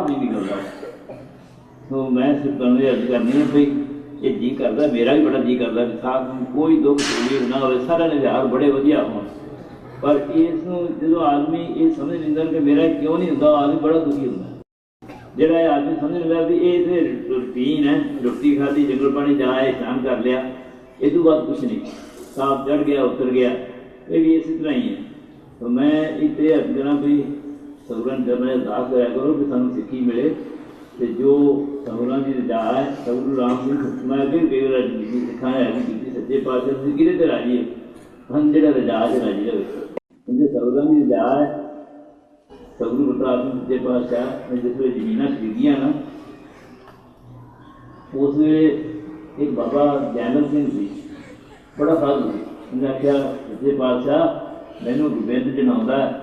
ਬਾਹਰ ਨਹੀਂ ਨਿਕਲਦਾ ਸੋ ਮੈਂ ਸਿਰਫ ਤੁਹਾਨੂੰ ਇਹ ਅਰਜ਼ ਕਰਨੀ ਹੈ ਵੀ ਇਹ ਜੀ ਕਰਦਾ, ਮੇਰਾ ਵੀ ਬੜਾ ਜੀ ਕਰਦਾ ਵੀ ਸਾਥ ਨੂੰ ਕੋਈ ਦੁੱਖ ਤਕਲੀਫ ਨਾ ਹੋਵੇ, ਸਾਰਿਆਂ ਦੇ ਵਿਹਾਰ ਬੜੇ ਵਧੀਆ ਹੋਣ। ਪਰ ਇਸ ਨੂੰ ਜਦੋਂ ਆਦਮੀ ਇਹ ਸਮਝ ਲੈਂਦਾ ਕਿ ਮੇਰਾ ਕਿਉਂ ਨਹੀਂ ਹੁੰਦਾ ਆਦਮੀ ਬੜਾ ਦੁਖੀ ਹੁੰਦਾ। ਜਿਹੜਾ ਇਹ ਆਦਮੀ ਸਮਝ ਲੈਂਦਾ ਵੀ ਇਹ ਤੇ ਰੁਟੀਨ ਹੈ, ਰੋਟੀ ਖਾਦੀ ਜੰਗਲ ਪਾਣੀ ਜਾਇਆ ਇਸ਼ਨਾਨ ਕਰ ਲਿਆ, ਇਹ ਤੋਂ ਬਾਅਦ ਕੁਝ ਨਹੀਂ। ਸਾਫ਼ ਚੜ ਗਿਆ, ਉਤਰ ਗਿਆ, ਇਹ ਵੀ ਇਸੇ ਤਰ੍ਹਾਂ ਹੀ ਹੈ। ਤਾਂ ਮੈਂ ਇੱਥੇ ਅਰਦਾਸ ਕਰਿਆ ਕਰੋ ਕਿ ਸਾਨੂੰ ਸਿੱਖੀ ਮਿਲੇ ਤੇ ਜੋ ਸਵਰਨ ਦੀ ਰਜਾ ਹੈ ਸਵਰੂ ਰਾਮ ਸਿੰਘ ਮੈਂ ਅੱਗੇ ਕਈ ਵਾਰ ਜੀ ਸਿਖਾਇਆ ਹੈ ਕਿ ਸੱਚੇ ਪਾਤਸ਼ਾਹ ਤੁਸੀਂ ਕਿਹਦੇ ਤੇ ਰਾਜੀ ਹੈ? ਹਨ ਜਿਹੜਾ ਰਜਾ ਤੇ ਰਾਜੀ ਹੋਵੇ। ਉਹਦੇ ਸਵਰਨ ਦੀ ਰਜਾ ਹੈ ਸਤਿਗੁਰੂ ਗੁਰਦਾਸ ਸੱਚੇ ਪਾਤਸ਼ਾਹ ਨੇ ਜਿਸ ਵੇਲੇ ਜ਼ਮੀਨਾਂ ਖਰੀਦੀਆਂ ਨਾ, ਉਸ ਵੇਲੇ ਇੱਕ ਬਾਬਾ ਜੈਨਲ ਸਿੰਘ ਸੀ, ਬੜਾ ਸਾਧੂ ਸੀ। ਉਹਨੇ ਆਖਿਆ, ਸੱਚੇ ਪਾਤਸ਼ਾਹ, ਮੈਨੂੰ ਗੋਬਿੰਦ ਜਨਾਉਂਦਾ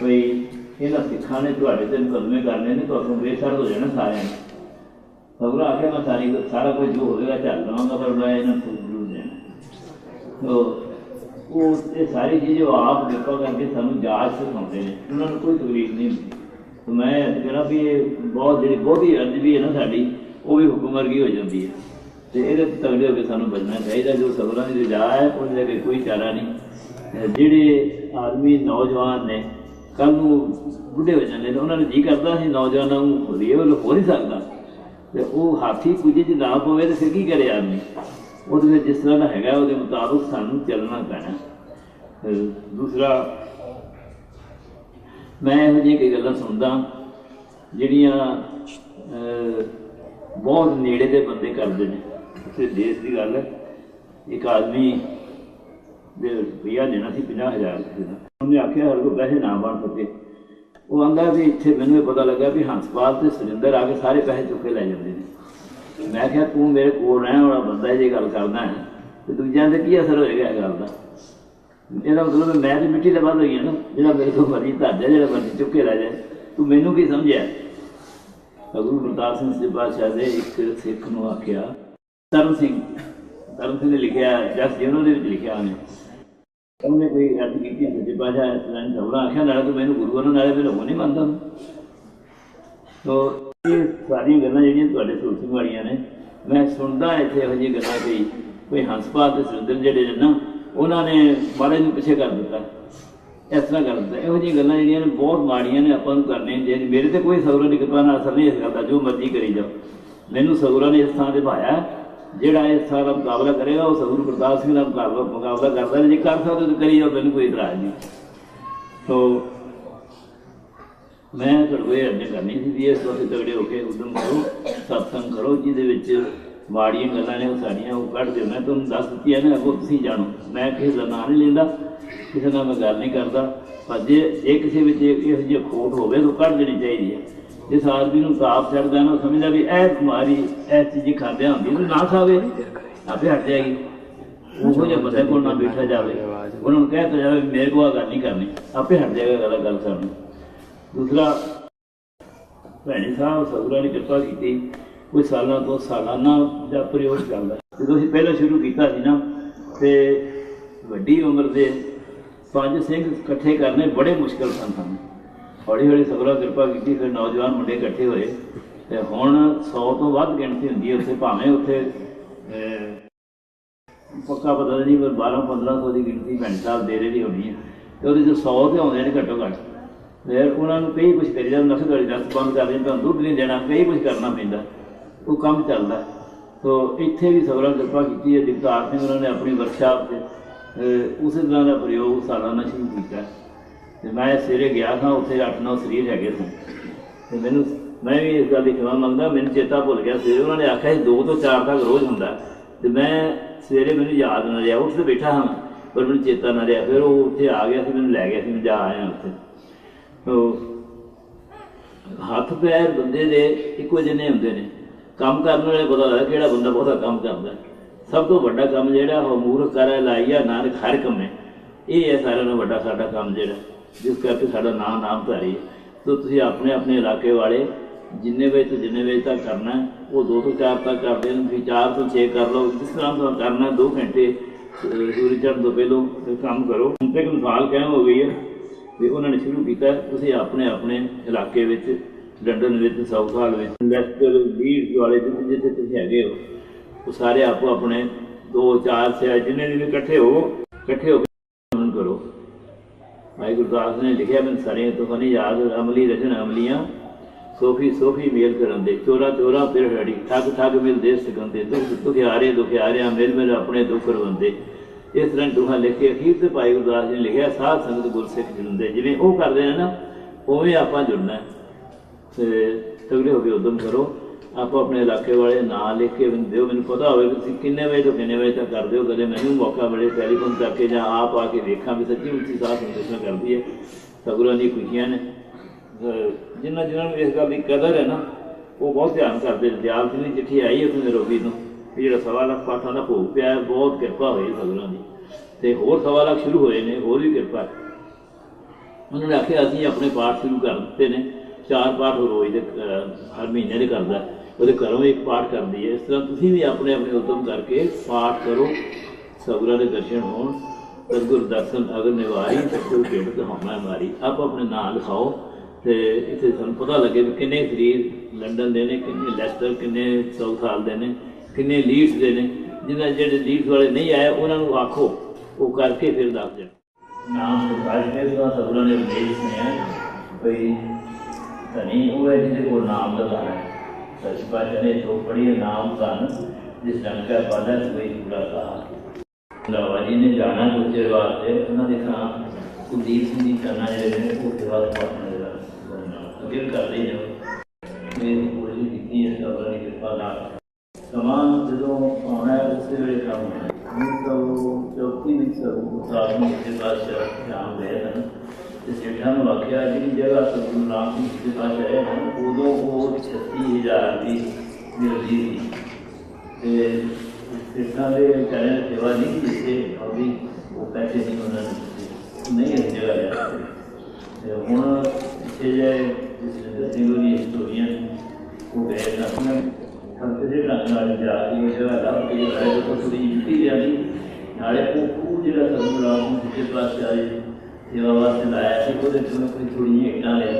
ਕੋਈ ਇਹਨਾਂ ਸਿੱਖਾਂ ਨੇ ਤੁਹਾਡੇ ਤੇ ਮੁਕੱਦਮੇ ਕਰਨੇ ਨੇ ਤੁਹਾਨੂੰ ਬੇਸਰ ਹੋ ਜਾਣਾ ਸਾਰਿਆਂ ਨੇ ਸਤਿਗੁਰੂ ਆਖਿਆ ਮੈਂ ਸਾਰੀ ਸਾਰਾ ਕੁਝ ਜੋ ਹੋਵੇਗਾ ਚੱਲ ਲਵਾਂਗਾ ਪਰ ਮੈਂ ਇਹਨਾਂ ਨੂੰ ਜ਼ਰੂਰ ਦੇਣਾ ਤੋ ਉਹ ਇਹ ਸਾਰੀ ਚੀਜ਼ ਉਹ ਆਪ ਕਿਰਪਾ ਕਰਕੇ ਸਾਨੂੰ ਜਾਚ ਸਿਖਾਉਂਦੇ ਨੇ ਉਹਨਾਂ ਨੂੰ ਕੋਈ ਤਕਲੀਫ ਨਹੀਂ ਹੁੰਦੀ ਤੇ ਮੈਂ ਅੱਜ ਕਹਿੰਦਾ ਵੀ ਇਹ ਬਹੁਤ ਜਿਹੜੀ ਬਹੁਤੀ ਅਰਜ਼ ਵੀ ਹੈ ਨਾ ਸਾਡੀ ਉਹ ਵੀ ਹੁਕਮ ਵਰਗੀ ਹੋ ਜਾਂਦੀ ਹੈ ਤੇ ਇਹਦੇ ਤੋਂ ਤਗੜੇ ਹੋ ਕੇ ਸਾਨੂੰ ਬਚਣਾ ਚਾਹੀਦਾ ਜੋ ਸਬਰਾਂ ਦੀ ਰਜਾ ਹੈ ਉਹਦੇ ਅੱਗੇ ਕੋਈ ਚਾਰਾ ਨਹੀਂ ਅਹ ਜਿਹੜੇ ਆਦਮੀ ਨੌਜਵਾਨ ਨੇ ਕੱਲ ਨੂੰ ਬੁੱਢੇ ਹੋ ਜਾਂਦੇ ਨੇ, ਉਹਨਾਂ ਨੂੰ ਜੀ ਕਰਦਾ ਸੀ, ਨੌਜਵਾਨਾਂ ਨੂੰ ਰੀਵਲ ਹੋ ਨਹੀਂ ਸਕਦਾ। ਤੇ ਉਹ ਹਾਥੀ ਕੁਝ ਚ ਨਾ ਪਵੇ ਤੇ ਫਿਰ ਕੀ ਕਰੇ ਆਦਮੀ? ਉਹਦੇ ਵਿੱਚ ਜਿਸ ਤਰ੍ਹਾਂ ਦਾ ਹੈਗਾ, ਉਹਦੇ ਮੁਤਾਬਕ ਸਾਨੂੰ ਚੱਲਣਾ ਪੈਣਾ। ਦੂਸਰਾ, ਮੈਂ ਇਹੋ ਜਿਹੀਆਂ ਕਈ ਗੱਲਾਂ ਸੁਣਦਾ, ਜਿਹੜੀਆਂ ਬਹੁਤ ਨੇੜੇ ਦੇ ਬੰਦੇ ਕਰਦੇ ਨੇ। ਤੇ ਦੇਸ਼ ਦੀ ਗੱਲ ਹੈ। ਇੱਕ ਆਦਮੀ ਦੇ ਰੁਪਈਆ ਦੇਣਾ ਸੀ 50000 ਰੁਪਏ ਦਾ। ਉਹਨੇ ਆਖਿਆ, ਹਰ ਕੋ ਪੈਸੇ ਨਾ ਬਣ ਸਕੇ। ਉਹ ਆਂਦਾ ਵੀ ਇੱਥੇ ਮੈਨੂੰ ਇਹ ਪਤਾ ਲੱਗਾ ਵੀ ਹੰਸਪਾਲ ਤੇ ਸੁਰਿੰਦਰ ਆ ਕੇ ਸਾਰੇ ਪੈਸੇ ਚੁੱਕ ਕੇ ਲੈ ਜਾਂਦੇ ਨੇ। ਮੈਂ ਕਿਹਾ, ਤੂੰ ਮੇਰੇ ਕੋਲ ਰਹਿਣ ਵਾਲਾ ਬੰਦਾ ਜੇ ਗੱਲ ਕਰਦਾ ਹੈ, ਤੇ ਦੂਜਿਆਂ ਤੇ ਕੀ ਅਸਰ ਹੋਏਗਾ ਇਹ ਗੱਲ ਦਾ? ਇਹਦਾ ਮਤਲਬ ਮੈਂ ਤੇ ਮਿੱਟੀ ਦੇ ਵੱਧ ਹੋਈ ਹਾਂ ਨਾ, ਜਿਹੜਾ ਮੇਰੇ ਤੋਂ ਮਰਜ਼ੀ ਧਰ ਜਿਹੜਾ ਮਰਜ਼ੀ ਚੁੱਕ ਕੇ ਲੈ ਜਾਏ। ਤੂੰ ਮੈਨੂੰ ਕੀ ਸਮਝਿਆ? ਤਾਂ ਗੁਰੂ ਗੁਰਦਾਸ ਸਿੰਘ ਜੀ ਬਾਦਸ਼ਾਹ ਦੇ ਇੱਕ ਸਿੱਖ ਨੂੰ ਆਖਿਆ ਤਰਨ ਸਿੰਘ। ਤਰਨ ਸਿੰਘ ਨੇ ਲਿਖਿਆ, ਜਸ ਜੀ ਉਹਨਾਂ ਦੇ ਵਿੱਚ ਲਿਖਿਆ ਉਹਨੇ। ਉਹਨੇ ਕੋਈ ਅਰਥ ਕੀਤੀ ਸੱਚੇ ਬਾਦਸ਼ਾਹ ਇਸ ਤਰ੍ਹਾਂ ਸਭਰਾ ਆਖਿਆ ਨਾਲੇ ਤੂੰ ਮੈਨੂੰ ਗੁਰੂ ਬਣਾ ਨਾਲੇ ਮੈਨੂੰ ਉਹ ਨਹੀਂ ਮੰਨਦਾ। ਤੋ ਇਹ ਸਾਰੀਆਂ ਗੱਲਾਂ ਜਿਹੜੀਆਂ ਤੁਹਾਡੇ ਸੋਚਣ ਵਾਲੀਆਂ ਨੇ, ਮੈਂ ਸੁਣਦਾ ਇੱਥੇ ਇਹੋ ਜਿਹੀਆਂ ਗੱਲਾਂ ਵੀ ਕੋਈ ਹੰਸਪਾਲ ਤੇ ਸੁਰਿੰਦਰ ਜਿਹੜੇ ਨੇ ਨਾ, ਉਹਨਾਂ ਨੇ ਮਹਾਰਾਜ ਨੂੰ ਪਿੱਛੇ ਕਰ ਦਿੱਤਾ। ਇਸ ਤਰ੍ਹਾਂ ਕਰ ਦਿੱਤਾ। ਇਹੋ ਜਿਹੀਆਂ ਗੱਲਾਂ ਜਿਹੜੀਆਂ ਨੇ ਬਹੁਤ ਮਾੜੀਆਂ ਨੇ, ਆਪਾਂ ਨੂੰ ਕਰਨੀਆਂ ਜੇ ਮੇਰੇ ਤੇ ਕੋਈ ਸਗੁਰਾਂ ਦੀ ਕਿਰਪਾ ਨਾਲ ਅਸਰ ਨਹੀਂ ਇਸ ਗੱਲ ਦਾ, ਜੋ ਮਰਜ਼ੀ ਕਰੀ ਜਾਓ। ਮੈਨੂੰ ਸਗੁਰਾਂ ਨੇ ਇਸ ਥਾਂ ਤੇ ਭਾਇਆ ਜਿਹੜਾ ਇਹ ਸਾਰਾ ਮੁਕਾਬਲਾ ਕਰੇਗਾ, ਉਹ ਸਗੁਰੂ ਪ੍ਰਤਾਪ ਸਿੰਘ ਦਾ ਮੁਕਾਬਲਾ ਮੁਕਾਬਲਾ ਕਰਦਾ ਜੇ ਕਰ ਸਕਦੇ ਤਾਂ ਕਰੀ ਜਾਓ, ਮੈਨੂੰ ਕੋਈ ਇਤਰਾਜ਼ ਨਹੀਂ। ਸੋ ਮੈਂ ਤੁਹਾਡੇ ਕੋਲ ਇਹ ਕਰਨੀ ਸੀ ਵੀ ਇਸ ਵਾਸਤੇ ਤਗੜੇ ਹੋ ਕੇ ਉਦਮ ਕਰੋ, ਸਤਸੰਗ ਕਰੋ, ਜਿਹਦੇ ਵਿੱਚ ਮਾੜੀਆਂ ਗੱਲਾਂ ਨੇ ਉਹ ਸਾਡੀਆਂ, ਉਹ ਕੱਢ ਦਿਓ। ਮੈਂ ਤੁਹਾਨੂੰ ਦੱਸ ਦਿੱਤੀ ਹੈ ਨਾ ਅੱਗੋਂ ਤੁਸੀਂ ਜਾਣੋ। ਮੈਂ ਕਿਸੇ ਦਾ ਨਾਂ ਨਹੀਂ ਲੈਂਦਾ, ਕਿਸੇ ਨਾਲ ਮੈਂ ਗੱਲ ਨਹੀਂ ਕਰਦਾ। ਪਰ ਜੇ ਜੇ ਕਿਸੇ ਵਿੱਚ ਇਹੋ ਜਿਹੀ ਖੋਟ ਹੋਵੇ ਤਾਂ ਕੱਢ ਦੇਣੀ ਚਾਹੀਦੀ ਹੈ ਜਿਸ ਆਦਮੀ ਨੂੰ ਸਾਫ਼ ਚੜਦਾ ਨਾ ਉਹ ਸਮਝਦਾ ਵੀ ਇਹ ਬਿਮਾਰੀ, ਇਹ ਚੀਜ਼ ਖਾਂਦਿਆਂ ਹੁੰਦੀ ਹੈ ਨਾ ਖਾਵੇ, ਆਪੇ ਹਟ ਜਾਏਗੀ। ਉਹੋ ਜਿਹਾ ਬੰਦੇ ਕੋਲ ਨਾ ਬੈਠਾ ਜਾਵੇ। ਉਹਨਾਂ ਨੂੰ ਕਹਿ ਤਾ ਜਾਵੇ ਮੇਰੇ ਕੋਲ ਆਹ ਗੱਲ ਨਹੀਂ ਕਰਨੀ, ਆਪੇ ਹਟ ਜਾਏਗਾ ਗੱਲ ਗੱਲ ਕਰਨ। ਦੂਸਰਾ, ਭੈਣੀ ਸਾਹਿਬ, ਸਤਿਗੁਰਾਂ ਨੇ ਕਿਰਪਾ ਕੀਤੀ। ਕੋਈ ਸਾਲਾਂ ਤੋਂ ਸਾਲਾਨਾ ਦਾ ਪ੍ਰਯੋਗ ਚੱਲਦਾ। ਜਦੋਂ ਅਸੀਂ ਪਹਿਲਾਂ ਸ਼ੁਰੂ ਕੀਤਾ ਸੀ ਨਾ, ਤੇ ਵੱਡੀ ਉਮਰ ਦੇ ਪੰਜ ਸਿੰਘ ਇਕੱਠੇ ਕਰਨੇ ਬੜੇ ਮੁਸ਼ਕਲ ਸਨ ਸਾਨੂੰ। ਹੌਲੀ ਹੌਲੀ ਸਤਿਗੁਰਾਂ ਕਿਰਪਾ ਕੀਤੀ, ਫਿਰ ਨੌਜਵਾਨ ਮੁੰਡੇ ਇਕੱਠੇ ਹੋਏ। ਤੇ ਹੁਣ 100 ਤੋਂ ਵੱਧ ਗਿਣਤੀ ਹੁੰਦੀ ਹੈ ਉੱਥੇ, ਭਾਵੇਂ ਉੱਥੇ ਪੱਕਾ ਪਤਾ ਨਹੀਂ, ਪਰ 12 1500 ਦੀ ਗਿਣਤੀ ਭੈਣ ਸਾਹਿਬ ਡੇਰੇ ਦੀ ਹੋਣੀ ਹੈ। ਤੇ ਉਹਦੇ ਚ 100 ਤੇ ਆਉਂਦੇ ਨੇ ਘੱਟੋ ਘੱਟ। ਫਿਰ ਉਹਨਾਂ ਨੂੰ ਕਈ ਕੁਝ ਕਰੀ ਜਾਂਦਾ ਨਸਲ ਵਾਲੀ ਦਸ ਬੰਦ ਕਰ ਦਿੰਦੇ, ਤੁਹਾਨੂੰ ਦੁੱਧ ਨਹੀਂ ਦੇਣਾ, ਕਈ ਕੁਝ ਕਰਨਾ ਪੈਂਦਾ। ਉਹ ਕੰਮ ਚੱਲਦਾ। ਸੋ ਇੱਥੇ ਵੀ ਸਵਰਾਂ ਕਿਰਪਾ ਕੀਤੀ ਹੈ ਜਗਤਾਰ ਸਿੰਘ ਉਹਨਾਂ ਨੇ ਆਪਣੀ ਵਰਕਸ਼ਾਪ ਤੇ ਉਸੇ ਤਰ੍ਹਾਂ ਦਾ ਪ੍ਰਯੋਗ ਸਾਲਾਨਾ ਸ਼ੁਰੂ ਕੀਤਾ। ਤੇ ਮੈਂ ਸਵੇਰੇ ਗਿਆ ਸਾਂ, ਉੱਥੇ 8-9 ਸਰੀਰ ਹੈਗੇ ਸਨ। ਤੇ ਮੈਨੂੰ, ਮੈਂ ਵੀ ਇਸ ਗੱਲ ਦੀ ਖਿਮਾ ਮੰਗਦਾ, ਮੈਨੂੰ ਚੇਤਾ ਭੁੱਲ ਗਿਆ। ਸਵੇਰੇ ਉਹਨਾਂ ਨੇ ਆਖਿਆ ਸੀ 2 ਤੋਂ 4 ਤੱਕ ਰੋਜ਼ ਹੁੰਦਾ। ਤੇ ਮੈਂ ਸਵੇਰੇ ਮੈਨੂੰ ਯਾਦ ਨਾ ਰਿਹਾ, ਉੱਠ ਤੇ ਬੈਠਾ ਹਾਂ, ਪਰ ਮੈਨੂੰ ਚੇਤਾ ਨਾ ਰਿਹਾ। ਫਿਰ ਉਹ ਉੱਥੇ ਆ ਗਿਆ ਸੀ, ਮੈਨੂੰ ਲੈ ਗਿਆ ਸੀ, ਮੈਂ ਜਾ ਆਇਆ ਉੱਥੇ। ਤੋ, ਹੱਥ ਪੈਰ ਬੰਦੇ ਦੇ ਇੱਕੋ ਜਿਹੇ ਹੁੰਦੇ ਨੇ। ਕੰਮ ਕਰਨ ਵਾਲੇ ਪਤਾ ਲੱਗਦਾ ਕਿਹੜਾ ਬੰਦਾ ਬਹੁਤਾ ਕੰਮ ਕਰਦਾ। ਸਭ ਤੋਂ ਵੱਡਾ ਕੰਮ ਜਿਹੜਾ, ਉਹ ਮੂਰਖ ਕਰੇ ਲਾਈਆ ਨਾਨਕ ਹਰ ਕੰਮੇ। ਇਹ ਹੈ ਸਾਰਿਆਂ ਨਾਲੋਂ ਵੱਡਾ ਸਾਡਾ ਕੰਮ ਜਿਹੜਾ। ਜਿਸ ਕਰਕੇ ਸਾਡਾ ਨਾਮ ਨਾਮ ਧਾਰੀ ਹੈ। ਤੁਸੀਂ ਆਪਣੇ ਆਪਣੇ ਇਲਾਕੇ ਵਾਲੇ ਜਿੰਨੇ ਵਜੇ ਤੋਂ ਜਿੰਨੇ ਵਜੇ ਤੱਕ ਕਰਨਾ ਉਹ 2 ਤੋਂ 4 ਤੱਕ ਕਰਦੇ ਨੇ ਤੁਸੀਂ 4 ਤੋਂ 6 ਕਰ ਲਓ। ਜਿਸ ਤਰ੍ਹਾਂ ਦਾ ਕਰਨਾ 2 ਘੰਟੇ ਅਹ, ਸੂਰਜ ਚੜ੍ਹਨ ਤੋਂ ਪਹਿਲਾਂ ਕੰਮ ਕਰੋ। ਹੁਣ ਇੱਕ ਮਿਸਾਲ ਕਾਇਮ ਹੋ ਗਈ ਹੈ? ਵੀ ਉਹਨਾਂ ਨੇ ਸ਼ੁਰੂ ਕੀਤਾ ਤੁਸੀਂ ਆਪਣੇ ਆਪਣੇ ਇਲਾਕੇ ਵਿੱਚ ਲੰਡਨ ਵਿੱਚ ਸਾਊਥ ਹਾਲ ਵਿੱਚ ਲੈਸਟਰ ਲੀਡਸ ਵਾਲੇ ਜਿੱਥੇ ਜਿੱਥੇ ਤੁਸੀਂ ਹੈਗੇ ਹੋ ਉਹ ਸਾਰੇ ਆਪੋ ਆਪਣੇ ਦੋ ਚਾਰ ਸੇ ਜਿੰਨੇ ਵੀ ਇਕੱਠੇ ਹੋ ਇਕੱਠੇ ਹੋ ਭਾਈ ਗੁਰਦਾਸ ਨੇ ਲਿਖਿਆ ਮੈਂ ਸਾਰੇ ਤੋਂ ਯਾਦ, ਅਮਲੀ ਰਚਨ ਅਮਲੀਆਂ। ਸੋਫੀ ਸੋਫੀ ਮੇਲ ਕਰਨ ਦੇ, ਚੋਰਾ ਚੋਰਾ, ਫਿਰ ਹੜੀ ਠੱਗ ਠੱਗ ਮਿਲ ਦੇ ਸਕਣ ਦੁੱਖ, ਦੁਖਿਆਰੇ, ਦੁਖਿਆਰਿਆਂ, ਮਿਲ ਮਿਲ ਆਪਣੇ ਦੁੱਖ ਰਵੰਦੇ। ਇਸ ਤਰ੍ਹਾਂ ਦੁਹਾ ਲਿਖ ਕੇ ਅਖੀਰ ਤੇ ਭਾਈ ਗੁਰਦਾਸ ਜੀ ਨੇ ਲਿਖਿਆ, ਸਾਧ ਸੰਗਤ ਗੁਰਸਿੱਖ ਜੁੜਦੇ। ਜਿਵੇਂ ਉਹ ਕਰਦੇ ਨੇ ਨਾ, ਉਵੇਂ ਆਪਾਂ ਜੁੜਨਾ ਤੇ ਤਗੜੇ ਹੋ ਕੇ ਉਦਮ ਕਰੋ। ਆਪੋ ਆਪਣੇ ਇਲਾਕੇ ਵਾਲੇ ਨਾਂ ਲਿਖ ਕੇ ਮੈਨੂੰ ਦਿਓ ਮੈਨੂੰ ਪਤਾ ਹੋਵੇ ਕਿ ਤੁਸੀਂ ਕਿੰਨੇ ਵਜੇ ਤੋਂ ਕਿੰਨੇ ਵਜੇ ਤੱਕ ਕਰਦੇ ਹੋ ਕਦੇ ਮੈਨੂੰ ਮੌਕਾ ਮਿਲੇ ਟੈਲੀਫੋਨ ਕਰਕੇ ਜਾਂ ਆਪ ਆ ਕੇ ਵੇਖਾਂ ਵੀ ਸੱਚੀ ਮੁੱਚੀ ਸਾਥ ਸੰਦੇਸ਼ਾਂ ਕਰਦੀ ਹੈ। ਸਗੁਰਾਂ ਦੀ ਖੁਸ਼ੀਆਂ ਨੇ। ਅਹ ਜਿਨ੍ਹਾਂ ਜਿਨ੍ਹਾਂ ਨੂੰ ਇਸ ਗੱਲ ਦੀ ਕਦਰ ਹੈ ਨਾ ਉਹ ਬਹੁਤ ਧਿਆਨ ਕਰਦੇ ਦਿਆਲ ਸਿੰਘ ਦੀ ਚਿੱਠੀ ਆਈ ਹੈ ਤੁਹਾਨੂੰ ਰੋਗੀ ਨੂੰ ਵੀ ਜਿਹੜਾ ਸਵਾ ਲੱਖ ਪਾਠਾਂ ਦਾ ਭੋਗ ਪਿਆ ਹੈ, ਬਹੁਤ ਕਿਰਪਾ ਹੋਈ ਸਗੁਰਾਂ ਦੀ। ਤੇ ਹੋਰ ਸਵਾ ਲੱਖ ਸ਼ੁਰੂ ਹੋਏ ਨੇ ਹੋਰ ਵੀ ਕਿਰਪਾ ਉਹਨਾਂ ਨੇ ਆਖਿਆ ਅਸੀਂ ਆਪਣੇ ਪਾਠ ਸ਼ੁਰੂ ਕਰ ਦਿੱਤੇ ਨੇ। ਚਾਰ ਪਾਠ ਰੋਜ਼ ਦੇ ਹਰ ਮਹੀਨੇ ਦੇ ਕਰਦਾ ਉਹਦੇ ਘਰੋਂ ਇੱਕ ਪਾਠ ਕਰਦੀ ਹੈ। ਇਸ ਤਰ੍ਹਾਂ ਤੁਸੀਂ ਵੀ ਆਪਣੇ ਆਪਣੇ ਉਦਮ ਕਰਕੇ ਪਾਠ ਕਰੋ। ਸਤਿਗੁਰਾਂ ਦੇ ਦਰਸ਼ਨ ਹੋਣ, ਸਤਿਗੁਰ ਦਰਸ਼ਨ ਅਗਰ ਨਿਵਾਰੀ ਸਤਿਗੁਰ ਖੇਡ ਤੇ ਹਮਾ ਮਾਰੀ ਆਪ ਆਪਣੇ ਨਾਂ ਲਿਖਾਓ ਤੇ ਇੱਥੇ ਸਾਨੂੰ ਪਤਾ ਲੱਗੇ ਵੀ ਕਿੰਨੇ ਸਰੀਰ ਲੰਡਨ ਦੇ ਨੇ, ਕਿੰਨੇ ਲੈਸਟਰ, ਕਿੰਨੇ ਸਾਊਥ ਹਾਲ ਦੇ ਨੇ, ਕਿੰਨੇ ਲੀਡਸ ਦੇ ਨੇ। ਜਿਹਨਾਂ ਜਿਹੜੇ ਲੀਡਸ ਵਾਲੇ ਨਹੀਂ ਆਏ, ਉਹਨਾਂ ਨੂੰ ਆਖੋ, ਉਹ ਕਰਕੇ ਫਿਰ ਦੱਸ ਦੇਣ। ਨਾਮ ਸੁਭਾਸ਼ ਦੇ ਦਾ ਸਭਨਾਂ ਨੇ ਉਪਦੇਸ਼ ਨੇ ਭਈ ਧਨੀ ਉਹ ਹੈ ਜਿਹਦੇ ਕੋਲ ਨਾਮ ਦਾ ਹੈ। ਸੱਚ ਬਾਤ ਨੇ ਜੋ ਪੜੀ ਨਾਮ ਧਨ, ਜਿਸ ਰੰਗ ਦਾ ਪਾਦਾ ਕੋਈ ਪੂਰਾ ਕਹਾ ਲਵਾ ਜੀ ਨੇ ਜਾਣਾ ਗੁਰਜਰ ਵਾਸਤੇ, ਉਹਨਾਂ ਦੇ ਥਾਂ ਕੁਲਦੀਪ ਸਿੰਘ ਦੀ ਕਰਨਾ ਜਿਹੜੇ ਨੇ, ਉਹ ਸੇਵਾ ਦਾ ਪਾਤਰ ਜਿਹੜਾ ਅੱਗੇ ਵੀ ਕਰਦੇ ਨੇ ਕੀਤੀ ਕਿਰਪਾ ਨਾਲ। ਸਮਾਂ ਜਦੋਂ ਆਉਣਾ ਹੈ, ਉਸੇ ਵੇਲੇ ਕੰਮ ਹੋਣਾ ਹੈ। ਹੁਣ ਤਾਂ ਉਹ ਚੌਥੀ ਵਿੱਚ ਸਾਧ ਨੂੰ ਦੇ ਪਾਸ ਸ਼ਾਮ ਗਏ ਹਨ ਤੇ ਸੇਠਾਂ ਨੂੰ ਆਖਿਆ ਜਿਹੜੀ ਜਗ੍ਹਾ ਸਤਿਗੁਰੂ ਰਾਮ ਸਿੰਘ ਜੀ ਦੇ ਪਾਸ ਆਏ ਹਨ ਉਦੋਂ ਉਹ 36000 ਦੀ ਮਿਲਦੀ ਸੀ ਤੇ ਸੇਠਾਂ ਦੇ ਚਰਨ ਸੇਵਾ ਨਹੀਂ ਕੀਤੀ ਅਭੀ ਉਹ ਪੈਸੇ ਨਹੀਂ ਉਹਨਾਂ ਨੇ ਦਿੱਤੇ। ਨਹੀਂ ਇਸ ਜਗ੍ਹਾ ਜਾ ਤੇ ਹੁਣ ਇੱਥੇ ਜੇ ਜਿਸ ਸਿੰਘ ਦੀ ਹਿਸਟੋਰੀਆਂ ਉਹ ਗਏ ਨਾ ਉਹਨਾਂ ਸੰਤ ਦੇ ਢੰਗ ਨਾਲ ਜਾ ਕੇ ਉਹ ਜਗ੍ਹਾ ਲੱਭ ਕੇ ਆਏ ਤੋਂ ਥੋੜੀ ਮਿੱਟੀ ਜਾਂਦੀ ਨਾਲੇ ਉਹ ਉਹ ਜਿਹੜਾ ਸਤਿਗੁਰੂ ਰਾਮ ਨੂੰ ਜਿੱਥੇ ਪਾਸੇ ਆਏ ਸੇਵਾ ਵਾਸਤੇ ਲਾਇਆ ਸੀ ਉਹਦੇ ਤੋਂ ਕੋਈ ਥੋੜੀ ਜਿਹੀ ਇੱਟਾਂ ਲੈ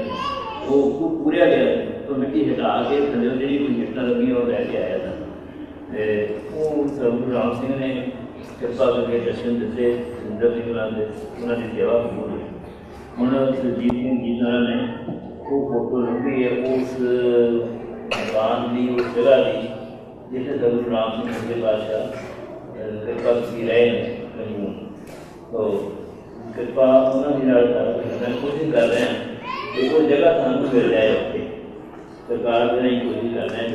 ਉਹ ਉਹ ਪੂਰਿਆ ਗਿਆ ਸੀ। ਉਹ ਮਿੱਟੀ ਹਟਾ ਕੇ ਥੱਲੇ ਜਿਹੜੀ ਕੋਈ ਇੱਟਾਂ ਲੱਗੀਆਂ ਉਹ ਲੈ ਕੇ ਆਇਆ ਸੀ ਤੇ ਉਹ ਸਤਿਗੁਰੂ ਰਾਮ ਸਿੰਘ ਨੇ ਕਿਰਪਾ ਕਰਕੇ ਦਰਸ਼ਨ ਦਿੱਤੇ ਸੁੰਦਰ ਸਿੰਘ ਨਾਲ ਦੇ ਉਹਨਾਂ ਦੀ ਸੇਵਾ ਕੀਤੀ ਹੁਣ ਸਰਜੀਤ ਸਿੰਘ ਜੀ ਨਾਲ ਨੇ ਉਹ ਫੋਟੋ ਲੱਗੀ ਹੈ ਉਸ ਭਗਵਾਨ ਦੀ ਉਸ ਜਗ੍ਹਾ ਦੀ ਜਿੱਥੇ ਸਤਿਗੁਰੂ ਰਾਮ ਸਿੰਘ ਦੇ ਬਾਦਸ਼ਾਹ ਅਹ, ਕਿਰਪਾ ਕੀਤੀ ਰਹੇ ਨੇ ਕਰੀਮ ਤੋ ਕਿਰਪਾ ਉਹਨਾਂ ਦੀ ਨਾਲ ਕਰ ਮੈਂ ਕੋਸ਼ਿਸ਼ ਕਰ ਰਿਹਾ। ਕਿ ਉਹ ਜਗ੍ਹਾ ਸਾਨੂੰ ਮਿਲ ਜਾਏ ਉੱਥੇ। ਸਰਕਾਰ ਦੇ ਨਹੀਂ ਕੋਸ਼ਿਸ਼ ਕਰ ਰਹੇ